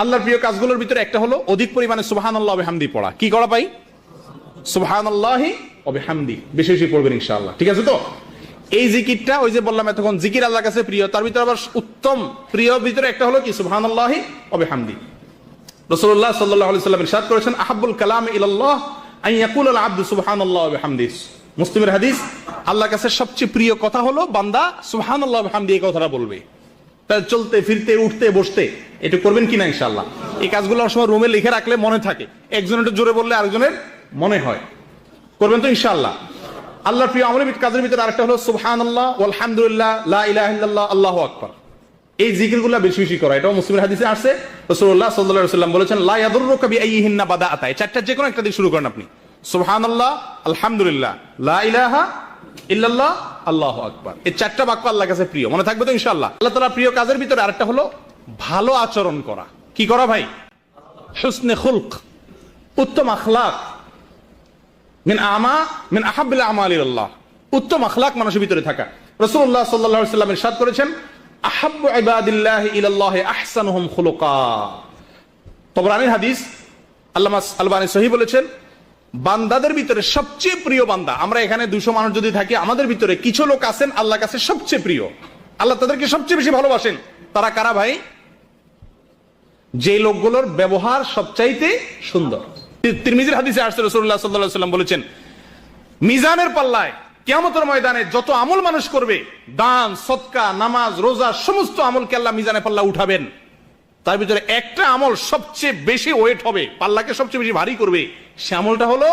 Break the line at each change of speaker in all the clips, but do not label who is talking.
আল্লাহর প্রিয় কাজগুলোর ভিতরে একটা হলো অধিক পরিমাণে সুবাহান আল্লাহ হামদি পড়া। কি করা পাই? সুবাহান আল্লাহ হামদি বেশি বেশি পড়বেন ইনশাআল্লাহ। ঠিক আছে তো? এই জিকিরটা, ওই যে বললাম এতক্ষণ, জিকির আল্লাহর কাছে প্রিয়। তার ভিতরে আবার উত্তম প্রিয় ভিতরে একটা হলো কি? সুবাহান আল্লাহ হামদি রসুল্লাহ সাল্লাহ সাল্লাম ইরশাদ করেছেন আহাবুল কালাম ইলাল্লাহ আন ইয়াকুল আল আব্দু সুবহানাল্লাহ ওয়া বিহামদিহি মুসলিমের হাদিস, আল্লাহর কাছে সবচেয়ে প্রিয় কথা হলো, বান্দা সুবহানাল্লাহ ওয়া বিহামদিহি এই কথাটা বলবে। চলতে, ফিরতে, উঠতে, বসতে, এটা করবেন কিনা ইনশাআল্লাহ? এই কাজগুলো সময় রুমে লিখে রাখলে মনে থাকে। একজন একটু জোরে বললে আরেকজনের মনে হয়। করবেন তো ইনশাআল্লাহ। আল্লাহর প্রিয় আমলের কাজের ভিতরে আরেকটা হলো সুবহানাল্লাহ আলহামদুলিল্লাহ লা ইলাহা ইল্লাল্লাহ, আল্লাহু আকবার। এই জিকিরগুলো বেশি বেশি করা। এটাও মুসলিমের হাদিসে আসছে। রাসূলুল্লাহ সাল্লাল্লাহু আলাইহি সাল্লাম বলেছেন, লা ইয়াদুররুকা বিআইয়িহিন্না বাদাআতা এই চারটা যে কোনো একটা দিয়ে শুরু করেন আপনি। সুবহানাল্লাহ, আলহামদুলিল্লাহ, লা ইলাহা ইল্লাল্লাহ, আল্লাহু আকবার। এই চারটা বাক্য আল্লাহর কাছে প্রিয়, মনে থাকবে তো ইনশাআল্লাহ? আল্লাহ তাআলা প্রিয় কাজের ভিতরে আরেকটা হলো ভালো আচরণ করা। কি করা ভাই? হুসনে খুলক, উত্তম আখলাক। মিন আমা, মিন আল্লাহ উত্তম আখলাক মানুষের ভিতরে থাকা। রাসূলুল্লাহ সাল্লাল্লাহু আলাইহি সাল্লাম ইরশাদ করেছেন, আহাব্বু ইবাদিল্লাহি ইলাল্লাহি আহসানুহুম তবরানির হাদিস আল্লামা আলবানী সহি বলেছেন বান্দাদের ভিতরে সবচেয়ে প্রিয় বান্দা। আমরা এখানে দুশো মানুষ যদি থাকি, আমাদের ভিতরে কিছু লোক আছেন আল্লাহর কাছে সবচেয়ে প্রিয়। আল্লাহ তাদেরকে সবচেয়ে বেশি ভালোবাসেন। তারা কারা ভাই? যে লোকগুলোর ব্যবহার সবচাইতে সুন্দর। তিরমিজির হাদিসে আসছে সাল্লাল্লাহু সাল্লাম বলেছেন, মিজানের পাল্লায় কিয়ামতের ময়দানে যত আমল মানুষ করবে, দান, সৎকা, নামাজ, রোজা, সমস্ত আমলকে আল্লাহ মিজানের পাল্লা উঠাবেন। তার ভিতরে একটা আমল সবচেয়ে বেশি ওয়েট হবে। পাল্লাকে সবচেয়ে বেশি ভারী করবে। সে আমলটা হলো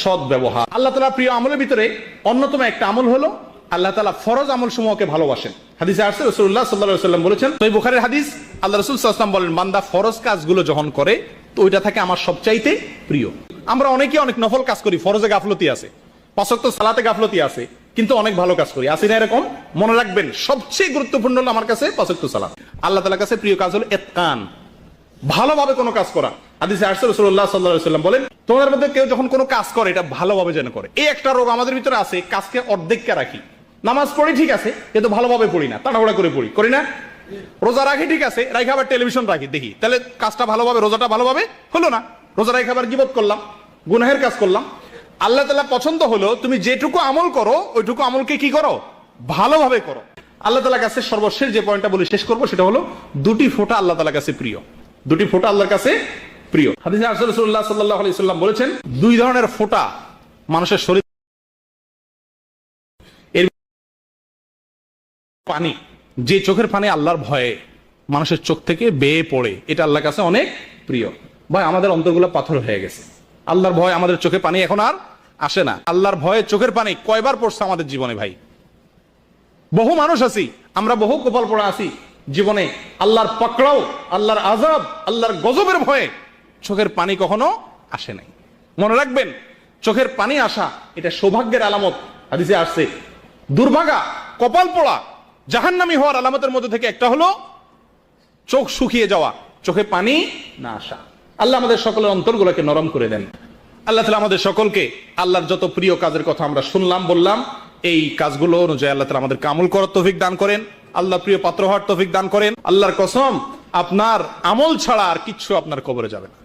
সৎ ব্যবহার। আল্লাহ তালা প্রিয় আমলের ভিতরে অন্যতম একটা আমল হলো আল্লাহ তালা ফরজ আমল সমূহকে ভালোবাসেন। হাদিসে আসছে রসুল্লাহ সাল্লাহ সাল্লাম বলেছেন তো বুখারের হাদিস, আল্লাহ রসুল সাল্লাম বলেন, বান্দা ফরজ কাজগুলো যখন করে, তো ওইটা থাকে আমার সবচাইতে প্রিয়। আমরা অনেকে অনেক নফল কাজ করি, ফরজে গাফলতি আছে পাঁচক তো সালাতে গাফলতি আছে, কিন্তু অনেক ভালো কাজ করি। আসি না এরকম? মনে রাখবেন, সবচেয়ে গুরুত্বপূর্ণ হলো আমার কাছে পাঁচক তো সালাত। আল্লাহ তালার কাছে প্রিয় কাজ হলো এতকান। ভালোভাবে কোনো কাজ করা। হাদিসে আসছে রাসূলুল্লাহ সাল্লাল্লাহু আলাইহি সাল্লাম বলেন, তোমাদের মধ্যে কেউ যখন কোনো কাজ করে, এটা ভালোভাবে যেন করে। এই একটা রোগ আমাদের ভিতরে আছে, কাজকে অর্ধেককে রাখি। নামাজ পড়ি ঠিক আছে, কিন্তু ভালোভাবে পড়ি না, তাড়াহুড়া করে পড়ি। করি না? রোজা রাখি ঠিক আছে রাখি আবার টেলিভিশন রাখি, দেখি। তাহলে কাজটা ভালোভাবে, রোজাটা ভালোভাবে হলো না? রোজা রাখি আবার গিবত করলাম, গুনাহের কাজ করলাম। আল্লাহ তালা পছন্দ হলো, তুমি যেটুকু আমল করো, ওইটুকু আমলকে কি করো? ভালোভাবে করো। আল্লাহ তালা কাছে সর্বশেষ যে পয়েন্টটা বলি, শেষ করব, সেটা হলো, দুটি ফোঁটা আল্লাহ তালার কাছে প্রিয়। দুটি ফোঁটা আল্লাহর কাছে প্রিয়। হাদিসে রাসূলুল্লাহ সাল্লাল্লাহু আলাইহি সাল্লাম বলেছেন, দুই ধরনের ফোঁটা মানুষের শরীর এর পানি, যে চোখের পানি আল্লাহর ভয়ে মানুষের চোখ থেকে বেয়ে পড়ে, এটা আল্লাহর কাছে অনেক প্রিয়। ভাই, আমাদের অন্তরগুলো পাথর হয়ে গেছে। আল্লাহর ভয় আমাদের চোখে পানি এখন আর আসে না। আল্লাহর ভয়ে চোখের পানি কয়বার পড়ছে আমাদের জীবনে, ভাই? বহু মানুষ আছি, আমরা বহু কপাল পড়া আছি জীবনে আল্লাহর পাকড়াও, আল্লাহর আজাব আল্লাহর গজবের ভয়ে চোখের পানি কখনো আসে নাই। মনে রাখবেন, চোখের পানি আসা এটা সৌভাগ্যের আলামত। হাদিসে আসছে, দুর্ভাগা, কপাল পড়া, জাহান্নামি হওয়ার আলামতের মধ্যে থেকে একটা হলো চোখ শুকিয়ে যাওয়া, চোখে পানি না আসা। আল্লাহ আমাদের সকলের অন্তরগুলোকে নরম করে দেন। আল্লাহ তালা আমাদের সকলকে আল্লাহর যত প্রিয় কাজের কথা আমরা শুনলাম, বললাম, এই কাজগুলো অনুযায়ী আল্লাহ তালা আমাদের কামল করার তৌফিক দান করেন। আল্লাহ প্রিয় পাত্র হওয়ার তফিক দান করেন। আল্লাহর কসম, আপনার আমল ছাড়া আর কিচ্ছু আপনার কবরে যাবে না।